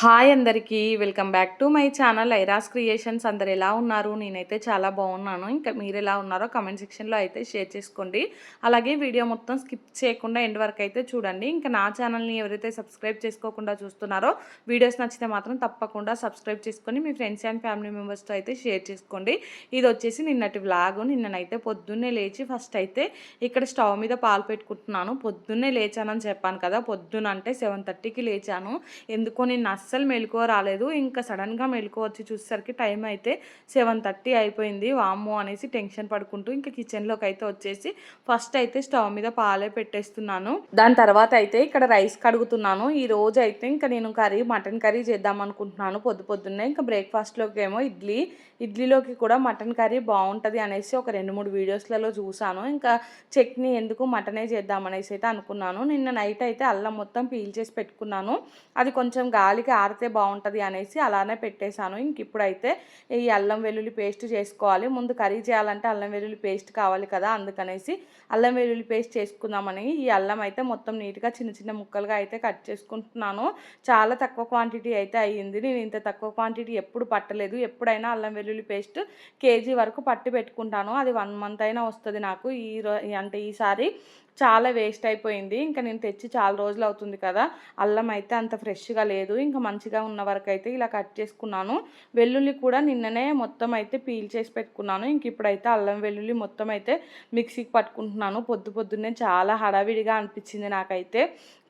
Hi అందరికీ welcome back to my channel Iras creations. అందరు ఎలా ఉన్నారు? నేనైతే చాలా బాగున్నాను. ఇంకా మీరు ఎలా ఉన్నారో కమెంట్ సెక్షన్లో అయితే షేర్ చేసుకోండి. అలాగే వీడియో మొత్తం స్కిప్ చేయకుండా ఎండ్ వరకు అయితే చూడండి. ఇంకా నా ఛానల్ని ఎవరైతే సబ్స్క్రైబ్ చేసుకోకుండా చూస్తున్నారో వీడియోస్ నచ్చితే మాత్రం తప్పకుండా సబ్స్క్రైబ్ చేసుకొని మీ ఫ్రెండ్స్ అండ్ ఫ్యామిలీ మెంబర్స్తో అయితే షేర్ చేసుకోండి. ఇది వచ్చేసి నిన్నటి వ్లాగ్. నిన్ననైతే పొద్దున్నే లేచి ఫస్ట్ అయితే ఇక్కడ స్టవ్ మీద పాలు పెట్టుకుంటున్నాను. పొద్దున్నే లేచానని చెప్పాను కదా. పొద్దున అంటే సెవెన్ థర్టీకి లేచాను. ఎందుకో నేను అస్సలు మెలకువ రాలేదు. ఇంకా సడన్గా మెలకువ వచ్చి చూసేసరికి టైం అయితే సెవెన్ థర్టీ అయిపోయింది. వామ్మో అనేసి టెన్షన్ పడుకుంటూ ఇంకా కిచెన్లోకి అయితే వచ్చేసి ఫస్ట్ అయితే స్టవ్ మీద పాలే పెట్టేస్తున్నాను. దాని తర్వాత అయితే ఇక్కడ రైస్ కడుగుతున్నాను. ఈ రోజు అయితే ఇంకా నేను కర్రీ మటన్ కర్రీ చేద్దాం అనుకుంటున్నాను. పొద్దు పొద్దున్నే ఇంకా బ్రేక్ఫాస్ట్లోకి ఏమో ఇడ్లీ ఇడ్లీలోకి కూడా మటన్ కర్రీ బాగుంటుంది అనేసి ఒక రెండు మూడు వీడియోస్లలో చూశాను ఇంకా చట్నీ ఎందుకు మటనే చేద్దామనేసి అయితే అనుకున్నాను. నిన్న నైట్ అయితే అల్లం మొత్తం పీల్ చేసి పెట్టుకున్నాను. అది కొంచెం గాలికి ఆరితే బాగుంటుంది అనేసి అలానే పెట్టేశాను. ఇంక ఇప్పుడైతే ఈ అల్లం వెల్లుల్లి పేస్ట్ చేసుకోవాలి. ముందు కర్రీ చేయాలంటే అల్లం వెల్లుల్లి పేస్ట్ కావాలి కదా అందుకనేసి అల్లం వెల్లుల్లి పేస్ట్ చేసుకుందామని ఈ అల్లం అయితే మొత్తం నీట్గా చిన్న చిన్న ముక్కలుగా అయితే కట్ చేసుకుంటున్నాను. చాలా తక్కువ క్వాంటిటీ అయితే అయ్యింది. నేను ఇంత తక్కువ క్వాంటిటీ ఎప్పుడు పట్టలేదు. ఎప్పుడైనా అల్లం వెల్లుల్లి పేస్ట్ కేజీ వరకు పట్టి పెట్టుకుంటాను. అది వన్ మంత్ అయినా వస్తుంది నాకు. ఈ అంటే ఈసారి చాలా వేస్ట్ అయిపోయింది. ఇంకా నేను తెచ్చి చాలా రోజులు అవుతుంది కదా. అల్లం అయితే అంత ఫ్రెష్గా లేదు. ఇంకా మంచిగా ఉన్న వరకు అయితే ఇలా కట్ చేసుకున్నాను. వెల్లుల్లి కూడా నిన్ననే మొత్తం అయితే పీల్ చేసి పెట్టుకున్నాను. ఇంక ఇప్పుడైతే అల్లం వెల్లుల్లి మొత్తం అయితే మిక్సీకి పట్టుకుంటున్నాను. పొద్దు పొద్దున్నే చాలా హడావిడిగా అనిపించింది నాకైతే.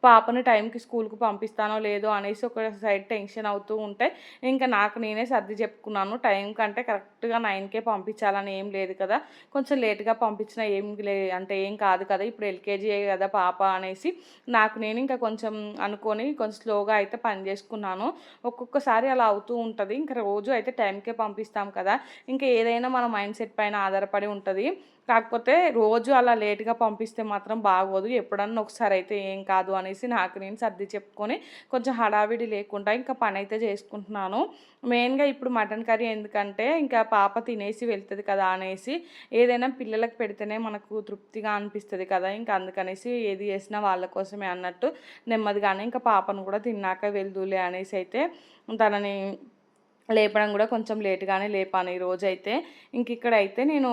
పాపను టైంకి స్కూల్కి పంపిస్తానో లేదో అనేసి ఒక సైడ్ టెన్షన్ అవుతూ ఉంటే ఇంకా నాకు నేనే సర్ది చెప్పుకున్నాను. టైం కంటే కరెక్ట్గా నైన్కే పంపించాలని ఏం లేదు కదా. కొంచెం లేట్గా పంపించినా ఏం లే అంటే ఏం కాదు కదా. ఇప్పుడు ఎల్కేజీ కదా పాప అనేసి నాకు నేను ఇంకా కొంచెం అనుకొని కొంచెం స్లోగా అయితే పని చేసుకున్నాను. ఒక్కొక్కసారి అలా అవుతూ ఉంటుంది. ఇంకా రోజు అయితే టైంకే పంపిస్తాం కదా. ఇంకా ఏదైనా మన మైండ్ సెట్ పైన ఆధారపడి ఉంటుంది. కాకపోతే రోజు అలా లేట్గా పంపిస్తే మాత్రం బాగోదు. ఎప్పుడన్నా ఒకసారి అయితే ఏం కాదు అనేసి నాకు నేను సర్ది చెప్పుకొని కొంచెం హడావిడి లేకుండా ఇంకా పని అయితే చేసుకుంటున్నాను. మెయిన్గా ఇప్పుడు మటన్ కర్రీ ఎందుకంటే ఇంకా పాప తినేసి వెళ్తుంది కదా అనేసి ఏదైనా పిల్లలకు పెడితేనే మనకు తృప్తిగా అనిపిస్తుంది కదా ఇంకా అందుకనేసి ఏది చేసినా వాళ్ళ కోసమే అన్నట్టు నెమ్మదిగానే ఇంకా పాపను కూడా తిన్నాక వెళ్దులే అనేసి అయితే తనని లేపడం కూడా కొంచెం లేట్గానే లేపాను ఈరోజు అయితే ఇంక ఇక్కడ అయితే నేను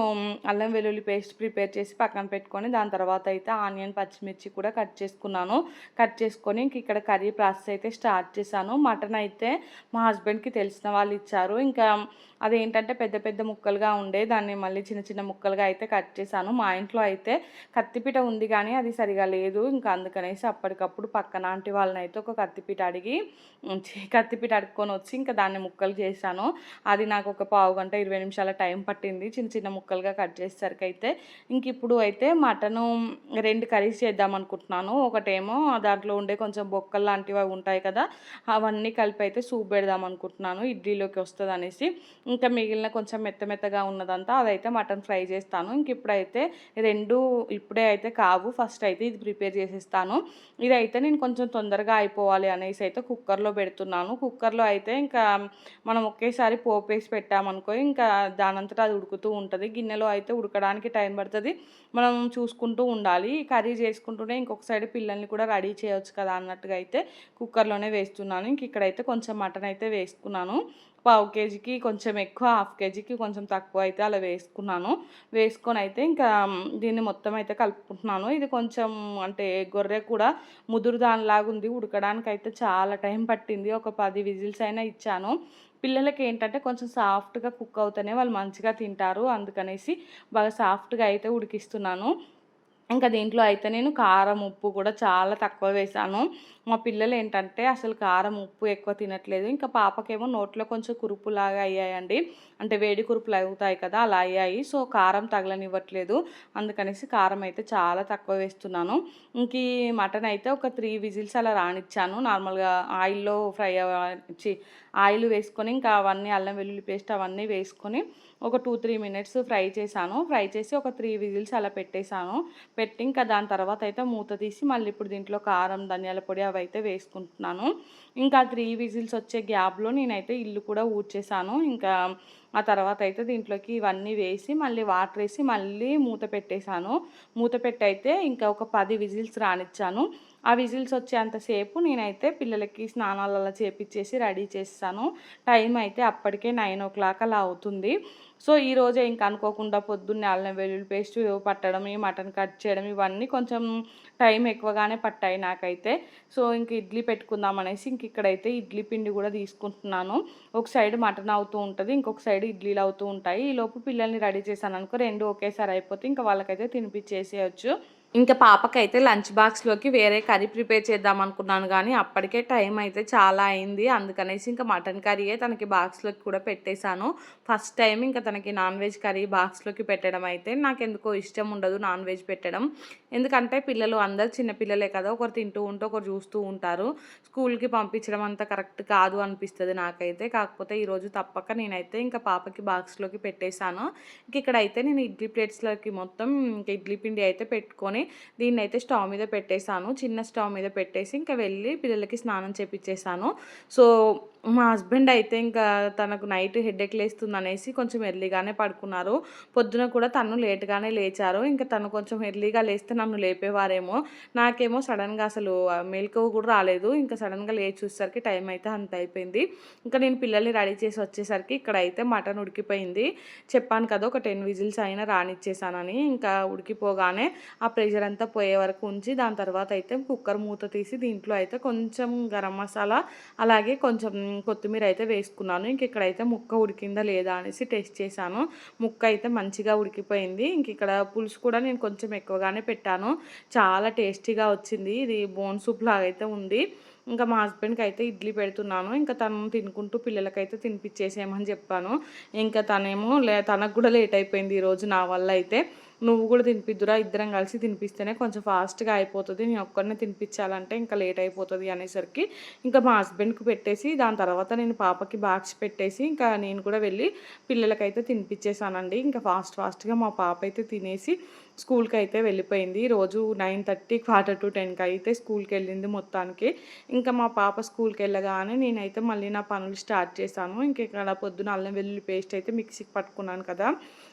అల్లం వెల్లుల్లి పేస్ట్ ప్రిపేర్ చేసి పక్కన పెట్టుకొని దాని తర్వాత అయితే ఆనియన్ పచ్చిమిర్చి కూడా కట్ చేసుకున్నాను. కట్ చేసుకొని ఇంక ఇక్కడ కర్రీ ప్రాసెస్ అయితే స్టార్ట్ చేశాను. మటన్ అయితే మా హస్బెండ్కి తెలిసిన వాళ్ళు ఇచ్చారు. ఇంకా అదేంటంటే పెద్ద పెద్ద ముక్కలుగా ఉండే దాన్ని మళ్ళీ చిన్న చిన్న ముక్కలుగా అయితే కట్ చేశాను. మా ఇంట్లో అయితే కత్తిపీట ఉంది కానీ అది సరిగా లేదు. ఇంకా అందుకనేసి అప్పటికప్పుడు పక్కన ఆంటీ వాళ్ళని అయితే ఒక కత్తిపీట అడిగి కత్తిపీట అడుక్కొని వచ్చి ఇంకా దాన్ని ముక్కలు చేశాను. అది నాకు ఒక పావు గంట ఇరవై నిమిషాల టైం పట్టింది. చిన్న చిన్న ముక్కలుగా కట్ చేసేసరికి అయితే ఇంక ఇప్పుడు అయితే మటను రెండు కర్రీస్ చేద్దాం అనుకుంటున్నాను. ఒకటేమో దాంట్లో ఉండే కొంచెం బొక్కలు లాంటివి ఉంటాయి కదా అవన్నీ కలిపి అయితే సూప్ పెడదాం అనుకుంటున్నాను. ఇడ్లీలోకి వస్తుంది అనేసి. ఇంకా మిగిలిన కొంచెం మెత్త మెత్తగా ఉన్నదంతా అదైతే మటన్ ఫ్రై చేస్తాను. ఇంక ఇప్పుడైతే రెండు ఇప్పుడే అయితే కావు. ఫస్ట్ అయితే ఇది ప్రిపేర్ చేసేస్తాను. ఇదైతే నేను కొంచెం తొందరగా అయిపోవాలి అనేసి అయితే కుక్కర్లో పెడుతున్నాను. కుక్కర్లో అయితే ఇంకా మనం ఒకేసారి పోపు వేసి పెట్టామనుకో ఇంకా దానంతటా అది ఉడుకుతూ ఉంటుంది. గిన్నెలో అయితే ఉడకడానికి టైం పడుతుంది. మనం చూసుకుంటూ ఉండాలి. కర్రీ చేసుకుంటూనే ఇంకొక సైడ్ పిల్లల్ని కూడా రెడీ చేయొచ్చు కదా అన్నట్టుగా అయితే కుక్కర్లోనే వేస్తున్నాను. ఇంక ఇక్కడైతే కొంచెం మటన్ అయితే వేసుకున్నాను. పావు కేజీకి కొంచెం ఎక్కువ హాఫ్ కేజీకి కొంచెం తక్కువ అయితే అలా వేసుకున్నాను. వేసుకొని అయితే ఇంకా దీన్ని మొత్తం అయితే కలుపుకుంటున్నాను. ఇది కొంచెం అంటే గొర్రె కూడా ముదురు దానిలాగా ఉంది ఉడకడానికి అయితే చాలా టైం పట్టింది. ఒక పది విజిల్స్ అయినా ఇచ్చాను. పిల్లలకి ఏంటంటే కొంచెం సాఫ్ట్గా కుక్ అవుతానే వాళ్ళు మంచిగా తింటారు అందుకనేసి బాగా సాఫ్ట్గా అయితే ఉడికిస్తున్నాను. ఇంకా దీంట్లో అయితే నేను కారం ఉప్పు కూడా చాలా తక్కువ వేసాను. మా పిల్లలు ఏంటంటే అసలు కారం ఉప్పు ఎక్కువ తినట్లేదు. ఇంకా పాపకేమో నోట్లో కొంచెం కురుపులాగా అయ్యాయండి. అంటే వేడి కురుపులు అవుతాయి కదా అలా అయ్యాయి. సో కారం తగలనివ్వట్లేదు. అందుకనేసి కారం అయితే చాలా తక్కువ వేస్తున్నాను. ఇంక ఈ మటన్ అయితే ఒక త్రీ విజిల్స్ అలా రానిచ్చాను. నార్మల్గా ఆయిల్లో ఫ్రై చి ఆయిల్ వేసుకొని ఇంకా అవన్నీ అల్లం వెల్లుల్లి పేస్ట్ అవన్నీ వేసుకొని ఒక టూ త్రీ మినిట్స్ ఫ్రై చేశాను. ఫ్రై చేసి ఒక త్రీ విజిల్స్ అలా పెట్టేశాను. పెట్టి ఇంకా దాని తర్వాత అయితే మూత తీసి మళ్ళీ ఇప్పుడు దీంట్లో కారం ధనియాల పొడి అవి అయితే వేసుకుంటున్నాను. ఇంకా త్రీ విజిల్స్ వచ్చే గ్యాప్లో నేనైతే ఇల్లు కూడా ఊడ్చేసాను. ఇంకా ఆ తర్వాత అయితే దీంట్లోకి ఇవన్నీ వేసి మళ్ళీ వాటర్ వేసి మళ్ళీ మూత పెట్టేశాను. మూత పెట్టి అయితే ఇంకా ఒక పది విజిల్స్ రానిచ్చాను. ఆ విజిల్స్ వచ్చేంతసేపు నేనైతే పిల్లలకి స్నానాలు అలా చేపించేసి రెడీ చేస్తాను. టైం అయితే అప్పటికే నైన్ ఓ క్లాక్ అలా అవుతుంది. సో ఈ రోజే ఇంకా అనుకోకుండా పొద్దున్నే అల్లం వెల్లుల్లి పేస్ట్ పట్టడం ఈ మటన్ కట్ చేయడం ఇవన్నీ కొంచెం టైం ఎక్కువగానే పట్టాయి నాకైతే. సో ఇంక ఇడ్లీ పెట్టుకుందాం అనేసి ఇంక ఇక్కడైతే ఇడ్లీ పిండి కూడా తీసుకుంటున్నాను. ఒక సైడ్ మటన్ అవుతూ ఉంటుంది ఇంకొక సైడ్ ఇడ్లీలు అవుతూ ఉంటాయి. ఈలోపు పిల్లల్ని రెడీ చేశాను అనుకో రెండు ఒకేసారి అయిపోతే ఇంకా వాళ్ళకైతే తినిపించేసేయచ్చు ఇంకా పాపకైతే లంచ్ బాక్స్లోకి వేరే కర్రీ ప్రిపేర్ చేద్దాం అనుకున్నాను కానీ అప్పటికే టైం అయితే చాలా అయింది. అందుకనేసి ఇంకా మటన్ కర్రీయే తనకి బాక్స్లోకి కూడా పెట్టేశాను. ఫస్ట్ టైం ఇంకా తనకి నాన్ వెజ్ కర్రీ బాక్స్లోకి పెట్టడం అయితే నాకు ఎందుకో ఇష్టం ఉండదు నాన్ వెజ్ పెట్టడం. ఎందుకంటే పిల్లలు అందరు చిన్నపిల్లలే కదా ఒకరు తింటూ ఉంటే ఒకరు చూస్తూ ఉంటారు. స్కూల్కి పంపించడం అంత కరెక్ట్ కాదు అనిపిస్తుంది నాకైతే. కాకపోతే ఈరోజు తప్పక నేనైతే ఇంకా పాపకి బాక్స్లోకి పెట్టేశాను. ఇంక ఇక్కడైతే నేను ఇడ్లీ ప్లేట్స్లోకి మొత్తం ఇంకా ఇడ్లీ పిండి అయితే పెట్టుకొని దీన్ని అయితే స్టవ్ మీద పెట్టేశాను. చిన్న స్టవ్ మీద పెట్టేసి ఇంకా వెళ్ళి పిల్లలకి స్నానం చేపించేశాను సో మా హస్బెండ్ అయితే ఇంకా తనకు నైట్ హెడ్ఏక్ లేస్తుంది అనేసి కొంచెం ఎర్లీగానే పడుకున్నారు. పొద్దున కూడా తను లేట్గానే లేచారు. ఇంకా తను కొంచెం ఎర్లీగా లేస్తే నన్ను లేపేవారేమో. నాకేమో సడన్గా అసలు మెలకువ కూడా రాలేదు. ఇంకా సడన్గా లేచి చూసేసరికి టైం అయితే అంత అయిపోయింది. ఇంకా నేను పిల్లల్ని రెడీ చేసి వచ్చేసరికి ఇక్కడ అయితే మటన్ ఉడికిపోయింది. చెప్పాను కదా ఒక టెన్ విజిల్స్ అయినా రానిచ్చేసానని. ఇంకా ఉడికిపోగానే ఆ ప్రెషర్ అంతా పోయే వరకు ఉంచి దాని తర్వాత అయితే కుక్కర్ మూత తీసి దీంట్లో అయితే కొంచెం గరం మసాలా అలాగే కొంచెం కొత్తిమీర అయితే వేసుకున్నాను. ఇంక ఇక్కడైతే ముక్క ఉడికిందా లేదా అనేసి టెస్ట్ చేశాను. ముక్క అయితే మంచిగా ఉడికిపోయింది. ఇంక ఇక్కడ పులుసు కూడా నేను కొంచెం ఎక్కువగానే పెట్టాను. చాలా టేస్టీగా వచ్చింది. ఇది బోన్ సూప్ లాగా అయితే ఉంది. ఇంకా మా హస్బెండ్కి అయితే ఇడ్లీ పెడుతున్నాను. ఇంకా తను తినుకుంటూ పిల్లలకైతే తినిపించేసేయమని చెప్పాను. ఇంకా తనేమో లే తనకు కూడా లేట్ అయిపోయింది ఈరోజు నా వల్ల అయితే. నువ్వు కూడా తినిపిద్దురా ఇద్దరం కలిసి తినిపిస్తేనే కొంచెం ఫాస్ట్గా అయిపోతుంది. నేను ఒక్కరినే తినిపించాలంటే ఇంకా లేట్ అయిపోతుంది అనేసరికి ఇంకా మా హస్బెండ్కి పెట్టేసి దాని తర్వాత నేను పాపకి బాక్స్ పెట్టేసి ఇంకా నేను కూడా వెళ్ళి పిల్లలకైతే తినిపించేసానండి ఇంకా ఫాస్ట్ ఫాస్ట్గా మా పాప అయితే తినేసి స్కూల్కి అయితే వెళ్ళిపోయింది రోజు నైన్ థర్టీ క్వార్టర్ టు టెన్కి అయితే స్కూల్కి వెళ్ళింది మొత్తానికి. ఇంకా మా పాప స్కూల్కి వెళ్ళగానే నేనైతే మళ్ళీ నా పనులు స్టార్ట్ చేశాను. ఇంక ఇక్కడ పొద్దున అల్లం వెల్లుల్లి పేస్ట్ అయితే మిక్సీకి పట్టుకున్నాను కదా.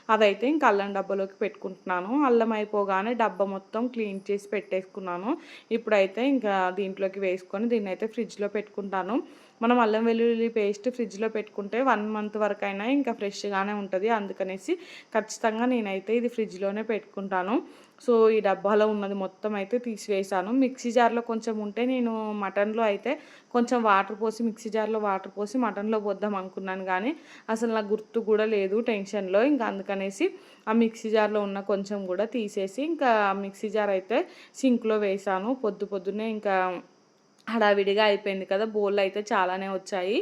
అదైతే ఇంకా అల్లం డబ్బాలోకి పెట్టుకుంటున్నాను. అల్లం అయిపోగానే డబ్బా మొత్తం క్లీన్ చేసి పెట్టేసుకున్నాను. ఇప్పుడైతే ఇంకా దీంట్లోకి వేసుకొని దీన్ని అయితే ఫ్రిడ్జ్లో పెట్టుకుంటాను. మనం అల్లం వెల్లుల్లి పేస్ట్ ఫ్రిడ్జ్లో పెట్టుకుంటే వన్ మంత్ వరకు అయినా ఇంకా ఫ్రెష్గానే ఉంటుంది. అందుకనేసి ఖచ్చితంగా నేనైతే ఇది ఫ్రిడ్జ్లోనే పెట్టుకుంటాను. సో ఈ డబ్బాలో ఉన్నది మొత్తం అయితే తీసివేసాను మిక్సీ జార్లో కొంచెం ఉంటే నేను మటన్లో అయితే కొంచెం వాటర్ పోసి మిక్సీ జార్లో వాటర్ పోసి మటన్లో పోద్దాం అనుకున్నాను కానీ అసలు నాకు గుర్తు కూడా లేదు టెన్షన్లో. ఇంకా అందుకనేసి ఆ మిక్సీ జార్లో ఉన్న కొంచెం కూడా తీసేసి ఇంకా మిక్సీ జార్ అయితే సింక్లో వేసాను పొద్దు పొద్దున్నే ఇంకా హడావిడిగా అయిపోయింది కదా బోళ్ళు అయితే చాలానే వచ్చాయి.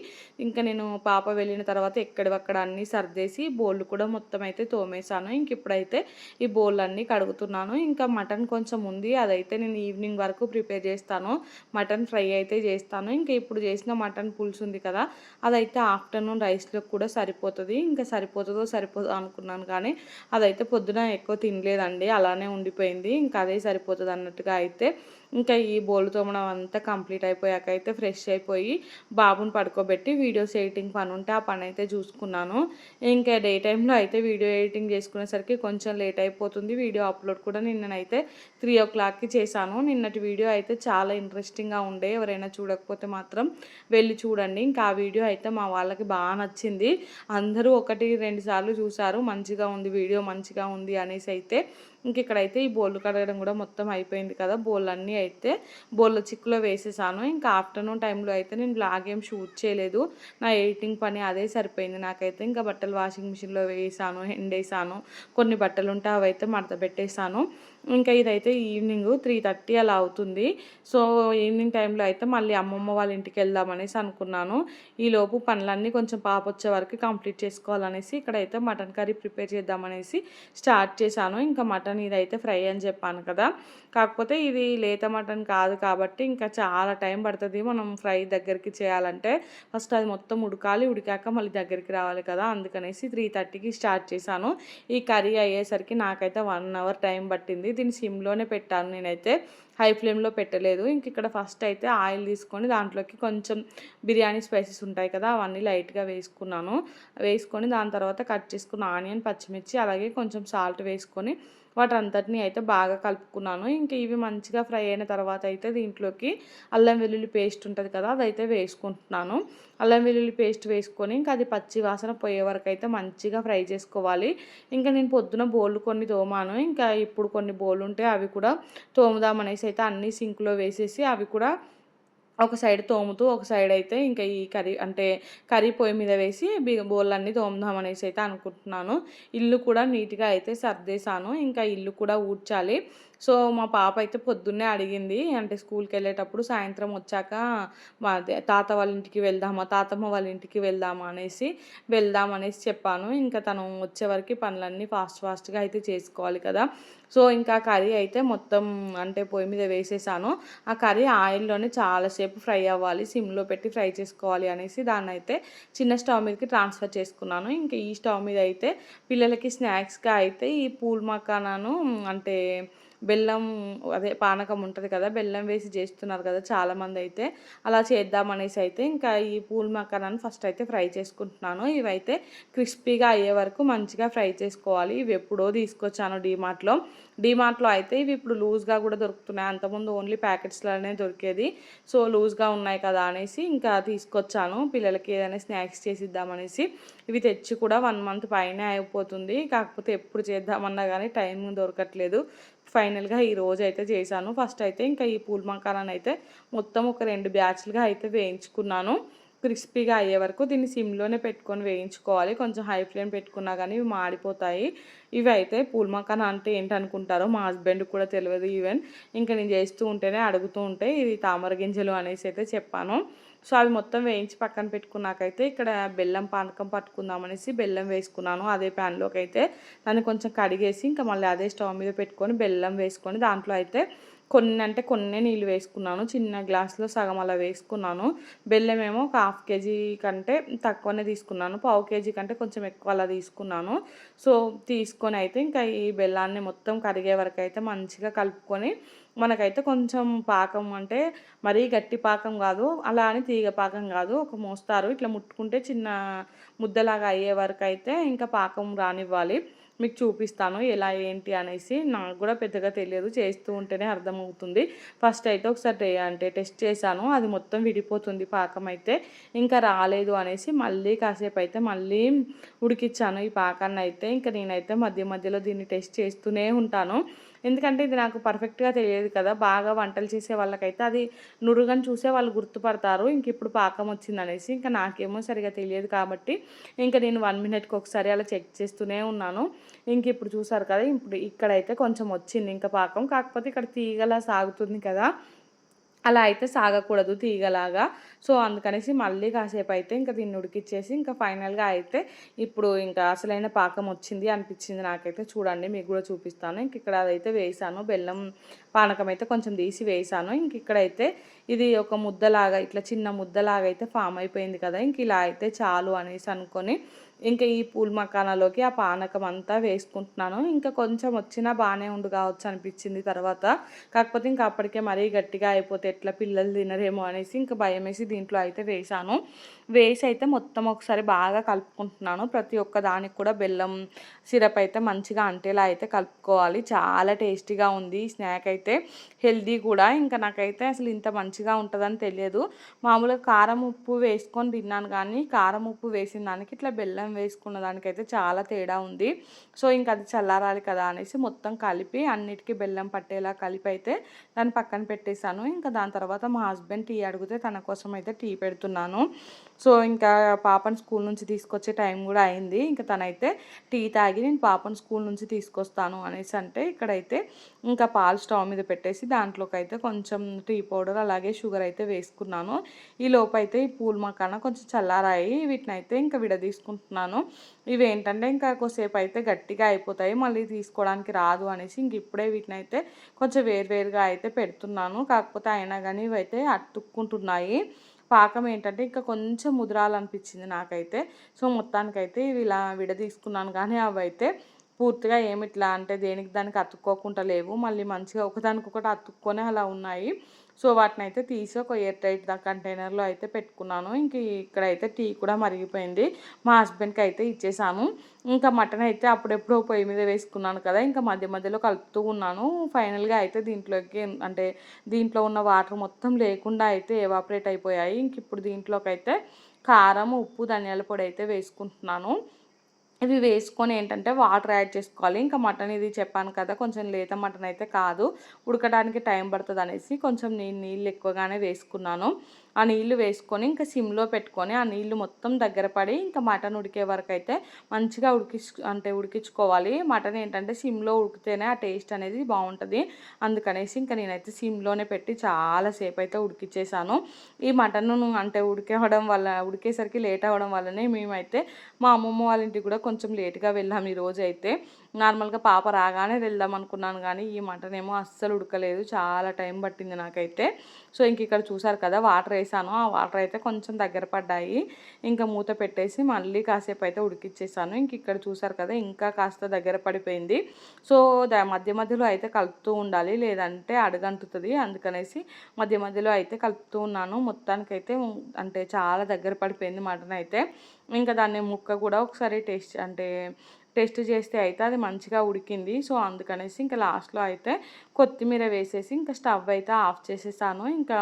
ఇంకా నేను పాప వెళ్ళిన తర్వాత ఎక్కడివక్కడ అన్నీ సర్దేసి బోళ్ళు కూడా మొత్తం అయితే తోమేశాను. ఇంక ఇప్పుడైతే ఈ బోళ్ళు అన్నీ కడుగుతున్నాను. ఇంకా మటన్ కొంచెం ఉంది. అదైతే నేను ఈవినింగ్ వరకు ప్రిపేర్ చేస్తాను. మటన్ ఫ్రై అయితే చేస్తాను. ఇంకా ఇప్పుడు చేసిన మటన్ పులుసు ఉంది కదా అదైతే ఆఫ్టర్నూన్ రైస్లో కూడా సరిపోతుంది. ఇంకా సరిపోతుందో సరిపోదో అనుకున్నాను కానీ అదైతే పొద్దున ఎక్కువ తినలేదండి. అలానే ఉండిపోయింది. ఇంకా అదే సరిపోతుంది అన్నట్టుగా అయితే ఇంకా ఈ బోలు తోమడం అంతా కంప్లీట్ అయిపోయాక అయితే ఫ్రెష్ అయిపోయి బాబుని పడుకోబెట్టి వీడియోస్ ఎడిటింగ్ పని ఉంటే ఆ పని అయితే చూసుకున్నాను. ఇంకా డే టైంలో అయితే వీడియో ఎడిటింగ్ చేసుకునేసరికి కొంచెం లేట్ అయిపోతుంది. వీడియో అప్లోడ్ కూడా నిన్ననైతే త్రీ ఓ క్లాక్కి చేశాను. నిన్నటి వీడియో అయితే చాలా ఇంట్రెస్టింగ్గా ఉండే. ఎవరైనా చూడకపోతే మాత్రం వెళ్ళి చూడండి. ఇంకా ఆ వీడియో అయితే మా వాళ్ళకి బాగా నచ్చింది. అందరూ ఒకటి రెండు సార్లు చూసారు మంచిగా ఉంది వీడియో మంచిగా ఉంది అనేసి అయితే ఇంక ఇక్కడైతే ఈ బోళ్ళు కడగడం కూడా మొత్తం అయిపోయింది కదా. బోళ్ళు అన్నీ అయితే బోళ్ళ చిక్కులో వేసేసాను. ఇంకా ఆఫ్టర్నూన్ టైంలో అయితే నేను బ్లాగ్ ఏం షూట్ చేయలేదు. నా ఎడిటింగ్ పని అదే సరిపోయింది నాకైతే. ఇంకా బట్టలు వాషింగ్ మిషన్లో వేసాను ఎండేసాను. కొన్ని బట్టలు ఉంటే అవైతే మడత పెట్టేశాను ఇంకా ఇదైతే ఈవినింగ్ త్రీ థర్టీ అలా అవుతుంది. సో ఈవినింగ్ టైంలో అయితే మళ్ళీ అమ్మమ్మ వాళ్ళ ఇంటికి వెళ్దామనేసి అనుకున్నాను. ఈలోపు పనులన్నీ కొంచెం పాప వచ్చే వరకు కంప్లీట్ చేసుకోవాలనేసి ఇక్కడైతే మటన్ కర్రీ ప్రిపేర్ చేద్దామనేసి స్టార్ట్ చేశాను. ఇంకా మటన్ ఇదైతే ఫ్రై అని చెప్పాను కదా. కాకపోతే ఇది లేత మటన్ కాదు కాబట్టి ఇంకా చాలా టైం పడుతుంది మనం ఫ్రై దగ్గరికి చేయాలంటే. ఫస్ట్ అది మొత్తం ఉడకాలి ఉడికాక మళ్ళీ దగ్గరికి రావాలి కదా. అందుకనేసి త్రీ థర్టీకి స్టార్ట్ చేశాను. ఈ కర్రీ అయ్యేసరికి నాకైతే వన్ అవర్ టైం పట్టింది. దీన్ని సిమ్లోనే పెట్టాను. నేనైతే హై ఫ్లేమ్లో పెట్టలేదు. ఇంక ఇక్కడ ఫస్ట్ అయితే ఆయిల్ తీసుకొని దాంట్లోకి కొంచెం బిర్యానీ స్పైసెస్ ఉంటాయి కదా అవన్నీ లైట్గా వేసుకున్నాను. వేసుకొని దాని తర్వాత కట్ చేసుకున్న ఆనియన్ పచ్చిమిర్చి అలాగే కొంచెం సాల్ట్ వేసుకొని వాటంతటిని అయితే బాగా కలుపుకున్నాను. ఇంకా ఇవి మంచిగా ఫ్రై అయిన తర్వాత అయితే దీంట్లోకి అల్లం వెల్లుల్లి పేస్ట్ ఉంటుంది కదా అదైతే వేసుకుంటున్నాను. అల్లం వెల్లుల్లి పేస్ట్ వేసుకొని ఇంకా అది పచ్చి వాసన పోయే వరకు అయితే మంచిగా ఫ్రై చేసుకోవాలి. ఇంకా నేను పొద్దున బోళ్ళు కొన్ని తోమాను. ఇంకా ఇప్పుడు కొన్ని బోళ్ళు ఉంటే అవి కూడా తోముదామనేసి అయితే అన్నీ సింక్లో వేసేసి అవి కూడా ఒక సైడ్ తోముతూ ఒక సైడ్ అయితే ఇంకా ఈ కర్రీ అంటే కర్రీ పొయ్యి మీద వేసి బోళ్ళన్నీ తోముదాం అనేసి అయితే అనుకుంటున్నాను. ఇల్లు కూడా నీట్గా అయితే సర్దేశాను. ఇంకా ఇల్లు కూడా ఊడ్చాలి. సో మా పాప అయితే పొద్దున్నే అడిగింది. అంటే స్కూల్కి వెళ్ళేటప్పుడు సాయంత్రం వచ్చాక మా తాత వాళ్ళ ఇంటికి వెళ్దామా తాతమ్మ వాళ్ళ ఇంటికి వెళ్దామా అనేసి వెళ్దాం అనేసి చెప్పాను. ఇంకా తను వచ్చే వరకు పనులన్నీ ఫాస్ట్ ఫాస్ట్గా అయితే చేసుకోవాలి కదా. సో ఇంకా కర్రీ అయితే మొత్తం అంటే పొయ్యి మీద వేసేసాను. ఆ కర్రీ ఆయిల్లోనే చాలాసేపు ఫ్రై అవ్వాలి సిమ్లో పెట్టి ఫ్రై చేసుకోవాలి అనేసి దాన్ని అయితే చిన్న స్టవ్ మీదకి ట్రాన్స్ఫర్ చేసుకున్నాను. ఇంకా ఈ స్టవ్ మీద అయితే పిల్లలకి స్నాక్స్గా అయితే ఈ పూల్ మకానాను అంటే బెల్లం అదే పానకం ఉంటుంది కదా బెల్లం వేసి చేస్తున్నారు కదా చాలామంది అయితే. అలా చేద్దామనేసి అయితే ఇంకా ఈ పూల్ మకానాన్ని ఫస్ట్ అయితే ఫ్రై చేసుకుంటున్నాను. ఇవైతే క్రిస్పీగా అయ్యే వరకు మంచిగా ఫ్రై చేసుకోవాలి. ఇవి ఎప్పుడో తీసుకొచ్చాను డీమార్ట్లో. డీమార్ట్లో అయితే ఇవి ఇప్పుడు లూజ్గా కూడా దొరుకుతున్నాయి. అంతకుముందు ఓన్లీ ప్యాకెట్స్లోనే దొరికేది. సో లూజ్గా ఉన్నాయి కదా అనేసి ఇంకా తీసుకొచ్చాను. పిల్లలకి ఏదైనా స్నాక్స్ చేసిద్దామనేసి ఇవి తెచ్చి కూడా వన్ మంత్ పైనే అయిపోతుంది. కాకపోతే ఎప్పుడు చేద్దామన్నా కానీ టైం దొరకట్లేదు. ఫైనల్గా ఈ రోజు అయితే చేశాను. ఫస్ట్ అయితే ఇంకా ఈ పూల్ మకాలను అయితే మొత్తం ఒక రెండు బ్యాచ్లుగా అయితే వేయించుకున్నాను. క్రిస్పీగా అయ్యే వరకు దీన్ని సిమ్లోనే పెట్టుకొని వేయించుకోవాలి. కొంచెం హై ఫ్లేమ్ పెట్టుకున్నా కానీ ఇవి మాడిపోతాయి. ఇవి అయితే పూల్మకాన్ అంటే ఏంటనుకుంటారో మా హస్బెండ్ కూడా తెలియదు ఈవెన్. ఇంకా నేను చేస్తూ ఉంటేనే అడుగుతూ ఉంటే ఇది తామర గింజలు అనేసి అయితే చెప్పాను. సో అవి మొత్తం వేయించి పక్కన పెట్టుకున్నాకైతే ఇక్కడ బెల్లం పానకం పట్టుకుందాం అనేసి బెల్లం వేసుకున్నాను. అదే ప్యాన్లోకి అయితే దాన్ని కొంచెం కడిగేసి ఇంకా మళ్ళీ అదే స్టవ్ మీద పెట్టుకొని బెల్లం వేసుకొని దాంట్లో అయితే కొన్ని అంటే కొన్ని నీళ్ళు వేసుకున్నాను. చిన్న గ్లాస్లో సగం అలా వేసుకున్నాను. బెల్లం ఏమో ఒక హాఫ్ కేజీ కంటే తక్కువనే తీసుకున్నాను. పావు కేజీ కంటే కొంచెం ఎక్కువ అలా తీసుకున్నాను. సో తీసుకొని అయితే ఇంకా ఈ బెల్లాన్ని మొత్తం కరిగే వరకు అయితే మంచిగా కలుపుకొని మనకైతే కొంచెం పాకం అంటే మరీ గట్టి పాకం కాదు అలా అని తీగ పాకం కాదు. ఒక మోస్తారు. ఇట్లా ముట్టుకుంటే చిన్న ముద్దలాగా అయ్యే వరకు అయితే ఇంకా పాకం రానివ్వాలి. మీకు చూపిస్తాను ఎలా ఏంటి అనేసి. నాకు కూడా పెద్దగా తెలియదు చేస్తూ ఉంటేనే అర్థమవుతుంది. ఫస్ట్ అయితే ఒకసారి అంటే టెస్ట్ చేశాను అది మొత్తం విడిపోతుంది పాకం అయితే. ఇంకా రాలేదు అనేసి మళ్ళీ కాసేపు అయితే మళ్ళీ ఉడికిచ్చాను ఈ పాకాన్ని అయితే. ఇంకా నేనైతే మధ్య మధ్యలో దీన్ని టెస్ట్ చేస్తూనే ఉంటాను. ఎందుకంటే ఇది నాకు పర్ఫెక్ట్గా తెలియదు కదా బాగా వంటలు చేసే వాళ్ళకైతే అది నురుగని చూసే వాళ్ళు గుర్తుపడతారు. ఇంక ఇప్పుడు పాకం వచ్చింది అనేసి ఇంకా నాకేమో సరిగా తెలియదు కాబట్టి ఇంకా నేను వన్ మినిట్కి ఒకసారి అలా చెక్ చేస్తూనే ఉన్నాను. ఇంక ఇప్పుడు చూసారు కదా ఇప్పుడు ఇక్కడైతే కొంచెం వచ్చింది ఇంకా పాకం. కాకపోతే ఇక్కడ తీగలా సాగుతుంది కదా అలా అయితే సాగకూడదు తీగలాగా. సో అందుకనేసి మళ్ళీ కాసేపు అయితే ఇంకా దీన్ని ఉడికిచ్చేసి ఇంకా ఫైనల్గా అయితే ఇప్పుడు ఇంకా అసలైన పాకం వచ్చింది అనిపించింది నాకైతే చూడండి మీకు కూడా చూపిస్తాను. ఇంక ఇక్కడ అదైతే వేసాను బెల్లం పానకం అయితే కొంచెం తీసి వేసాను. ఇంక ఇక్కడైతే ఇది ఒక ముద్దలాగా ఇట్లా చిన్న ముద్దలాగా అయితే ఫామ్ అయిపోయింది కదా ఇంక ఇలా అయితే చాలు అనేసి అనుకొని ఇంకా ఈ పూల్ మకానాలోకి ఆ పానకం అంతా వేసుకుంటున్నాను. ఇంకా కొంచెం వచ్చినా బాగానే ఉండు కావచ్చు అనిపించింది తర్వాత. కాకపోతే ఇంకా అప్పటికే మరీ గట్టిగా అయిపోతే ఎట్లా పిల్లలు తినరేమో అనేసి ఇంకా భయం వేసి దీంట్లో అయితే వేసాను వేసి అయితే మొత్తం ఒకసారి బాగా కలుపుకుంటున్నాను. ప్రతి ఒక్క దానికి కూడా బెల్లం సిరప్ అయితే మంచిగా అంటేలా అయితే కలుపుకోవాలి. చాలా టేస్టీగా ఉంది స్నాక్ అయితే. హెల్దీ కూడా. ఇంకా నాకైతే అసలు ఇంత మంచిగా ఉంటుందని తెలియదు. మామూలుగా కారం ఉప్పు వేసుకొని తిన్నాను కానీ కారం ఉప్పు వేసిన దానికి ఇట్లా బెల్లం వేసుకున్న దానికైతే చాలా తేడా ఉంది. సో ఇంకా అది చల్లారాలి కదా అనేసి మొత్తం కలిపి అన్నిటికీ బెల్లం పట్టేలా కలిపి అయితే దాన్ని పక్కన పెట్టేశాను. ఇంకా దాని తర్వాత మా హస్బెండ్ టీ అడిగితే తన కోసం అయితే టీ పెడుతున్నాను. సో ఇంకా పాపను స్కూల్ నుంచి తీసుకొచ్చే టైం కూడా అయింది. ఇంకా తనైతే టీ తాగి నేను పాపను స్కూల్ నుంచి తీసుకొస్తాను అనేసి అంటే ఇక్కడైతే ఇంకా పాలు స్టవ్ మీద పెట్టేసి దాంట్లోకి అయితే కొంచెం టీ పౌడర్ అలాగే షుగర్ అయితే వేసుకున్నాను. ఈ లోపు అయితే ఈ పూల మకాన కొంచెం చల్లారాయి. వీటిని అయితే ఇంకా విడదీసుకుంటున్నాను. ఇవి ఏంటంటే ఇంకా కొద్దిసేపు అయితే గట్టిగా అయిపోతాయి. మళ్ళీ తీసుకోవడానికి రాదు అనేసి ఇంక ఇప్పుడే వీటిని అయితే కొంచెం వేరువేరుగా అయితే పెడుతున్నాను. కాకపోతే అయినా కానీ ఇవైతే అతుక్కుంటున్నాయి. పాకం ఏంటంటే ఇంకా కొంచెం ముదరాలనిపించింది నాకైతే. సో మొత్తానికైతే ఇవి ఇలా విడదీసుకున్నాను. కానీ అవి అయితే పూర్తిగా ఏమిట్లా అంటే దేనికి దానికి అతుక్కోకుండా లేవు. మళ్ళీ మంచిగా ఒకదానికొకటి అతుక్కొని అలా ఉన్నాయి. సో వాటిని అయితే తీసి ఒక ఎయిర్ టైట్ కంటైనర్లో అయితే పెట్టుకున్నాను. ఇంక ఇక్కడైతే టీ కూడా మరిగిపోయింది. మా హస్బెండ్కి అయితే ఇచ్చేసాను. ఇంకా మటన్ అయితే అప్పుడెప్పుడు పొయ్యి మీద వేసుకున్నాను కదా ఇంకా మధ్య మధ్యలో కలుపుతూ ఉన్నాను. ఫైనల్గా అయితే దీంట్లోకి అంటే దీంట్లో ఉన్న వాటర్ మొత్తం లేకుండా అయితే ఎవాపరేట్ అయిపోయాయి. ఇంక ఇప్పుడు దీంట్లోకి అయితే కారం ఉప్పు ధనియాల పొడి అయితే వేసుకుంటున్నాను. ఇవి వేసుకొని ఏంటంటే వాటర్ యాడ్ చేసుకోవాలి. ఇంకా మటన్ ఇది చెప్పాను కదా కొంచెం లేత మటన్ అయితే కాదు. ఉడకడానికి టైం పడుతుంది అనేసి కొంచెం నేను నీళ్ళు ఎక్కువగానే వేసుకున్నాను. ఆ నీళ్ళు వేసుకొని ఇంకా సిమ్లో పెట్టుకొని ఆ నీళ్ళు మొత్తం దగ్గర పడి ఇంకా మటన్ ఉడికే వరకు అయితే మంచిగా ఉడికించు అంటే ఉడికించుకోవాలి. మటన్ ఏంటంటే సిమ్లో ఉడికితేనే ఆ టేస్ట్ అనేది బాగుంటుంది. అందుకనేసి ఇంకా నేనైతే సిమ్లోనే పెట్టి చాలాసేపు అయితే ఉడికిచ్చేసాను. ఈ మటన్ అంటే ఉడికేవడం వల్ల ఉడికేసరికి లేట్ అవ్వడం వల్లనే మేమైతే మా అమ్మమ్మ వాళ్ళ ఇంటికి కూడా కొంచెం లేట్గా వెళ్ళాము ఈరోజు అయితే నార్మల్గా పాప రాగానే వెళ్దాం అనుకున్నాను కానీ ఈ మటన్ ఏమో అస్సలు ఉడకలేదు. చాలా టైం పట్టింది నాకైతే. సో ఇంక ఇక్కడ చూసారు కదా వాటర్ వేసాను. ఆ వాటర్ అయితే కొంచెం దగ్గర పడ్డాయి. ఇంకా మూత పెట్టేసి మళ్ళీ కాసేపు అయితే ఉడికిచ్చేసాను. ఇంక ఇక్కడ చూసారు కదా ఇంకా కాస్త దగ్గర పడిపోయింది. సో మధ్య మధ్యలో అయితే కలుపుతూ ఉండాలి. లేదంటే అడగంటుతుంది. అందుకనేసి మధ్య మధ్యలో అయితే కలుపుతూ ఉన్నాను. మొత్తానికైతే అంటే చాలా దగ్గర పడిపోయింది మటన్ అయితే. ఇంకా దాన్ని ముక్క కూడా ఒకసారి టేస్ట్ అంటే టెస్ట్ చేస్తే అయితే అది మంచిగా ఉడికింది. సో అందుకనేసి ఇంకా లాస్ట్లో అయితే కొత్తిమీర వేసేసి ఇంకా స్టవ్ అయితే ఆఫ్ చేసేసాను. ఇంకా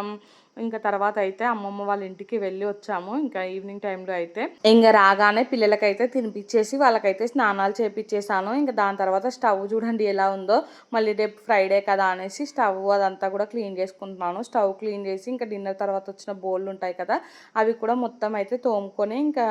ఇంకా తర్వాత అయితే అమ్మమ్మ వాళ్ళ ఇంటికి వెళ్ళి వచ్చాము. ఇంకా ఈవినింగ్ టైంలో అయితే ఇంకా రాగానే పిల్లలకైతే తినిపించేసి వాళ్ళకైతే స్నానాలు చేపించేసాను ఇంకా దాని తర్వాత స్టవ్ చూడండి ఎలా ఉందో. మళ్ళీ రేపు ఫ్రైడే కదా అనేసి స్టవ్ అదంతా కూడా క్లీన్ చేసుకుంటున్నాను. స్టవ్ క్లీన్ చేసి ఇంకా డిన్నర్ తర్వాత వచ్చిన బోళ్ళు ఉంటాయి కదా అవి కూడా మొత్తం అయితే తోముకొని ఇంకా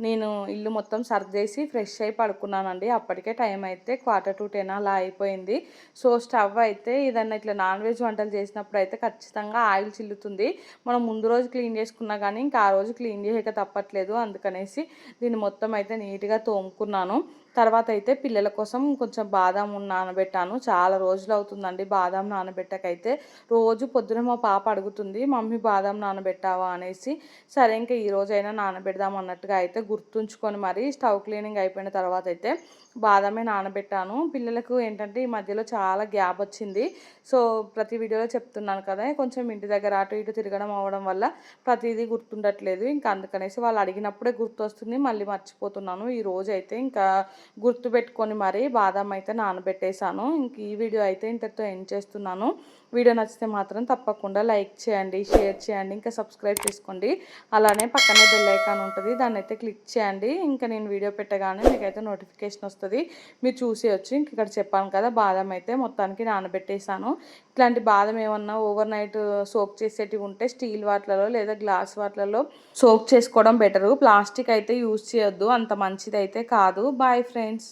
నేను ఇల్లు మొత్తం సర్దేసి ఫ్రెష్ అయి పడుకున్నానండి. అప్పటికే టైం అయితే క్వార్టర్ టు టెన్ అలా అయిపోయింది. సో స్టవ్ అయితే ఏదన్నా ఇట్లా నాన్ వెజ్ వంటలు చేసినప్పుడు అయితే ఖచ్చితంగా ఆయిల్ చిల్లుతుంది. మనం ముందు రోజు క్లీన్ చేసుకున్నా కానీ ఇంకా ఆ రోజు క్లీన్ చేయక తప్పట్లేదు అందుకనేసి దీన్ని మొత్తం అయితే నీట్గా తోముకున్నాను. తర్వాత అయితే పిల్లల కోసం కొంచెం బాదం నానబెట్టాను. చాలా రోజులు అవుతుందండి బాదం నానబెట్టకైతే. రోజు పొద్దున మా పాప అడుగుతుంది మమ్మీ బాదం నానబెట్టావా? అనేసి. సరే ఇంకా ఈ రోజైనా నానబెడదాం అన్నట్టుగా అయితే గుర్తుంచుకొని మరి స్టవ్ క్లీనింగ్ అయిపోయిన తర్వాత అయితే బాదమే నానబెట్టాను. పిల్లలకు ఏంటంటే ఈ మధ్యలో చాలా గ్యాప్ వచ్చింది. సో ప్రతి వీడియోలో చెప్తున్నాను కదా కొంచెం ఇంటి దగ్గర అటు ఇటు తిరగడం అవ్వడం వల్ల ప్రతిదీ గుర్తుండట్లేదు. ఇంకా అందుకనేసి వాళ్ళు అడిగినప్పుడే గుర్తొస్తుంది. మళ్ళీ మర్చిపోతున్నాను. ఈ రోజు అయితే ఇంకా గుర్తు పెట్టుకొని మరి బాదం అయితే నానబెట్టేశాను. ఇంక ఈ వీడియో అయితే ఇంతటితో ఎండ్ చేస్తున్నాను. వీడియో నచ్చితే మాత్రం తప్పకుండా లైక్ చేయండి షేర్ చేయండి ఇంకా సబ్స్క్రైబ్ చేసుకోండి. అలానే పక్కనే బెల్ ఐకాన్ ఉంటుంది. దాన్ని అయితే క్లిక్ చేయండి. ఇంకా నేను వీడియో పెట్టగానే మీకైతే నోటిఫికేషన్ వస్తుంది. మీరు చూసేయచ్చు. ఇంక ఇక్కడ చెప్పాను కదా బాదం అయితే మొత్తానికి నానబెట్టేసాను. ఇట్లాంటి బాదం ఏమన్నా ఓవర్ నైట్ సోప్ చేసేటివి ఉంటే స్టీల్ వాట్లలో లేదా గ్లాస్ వాట్లలో సోప్ చేసుకోవడం బెటరు. ప్లాస్టిక్ అయితే యూజ్ చేయొద్దు. అంత మంచిది అయితే కాదు. Bye friends.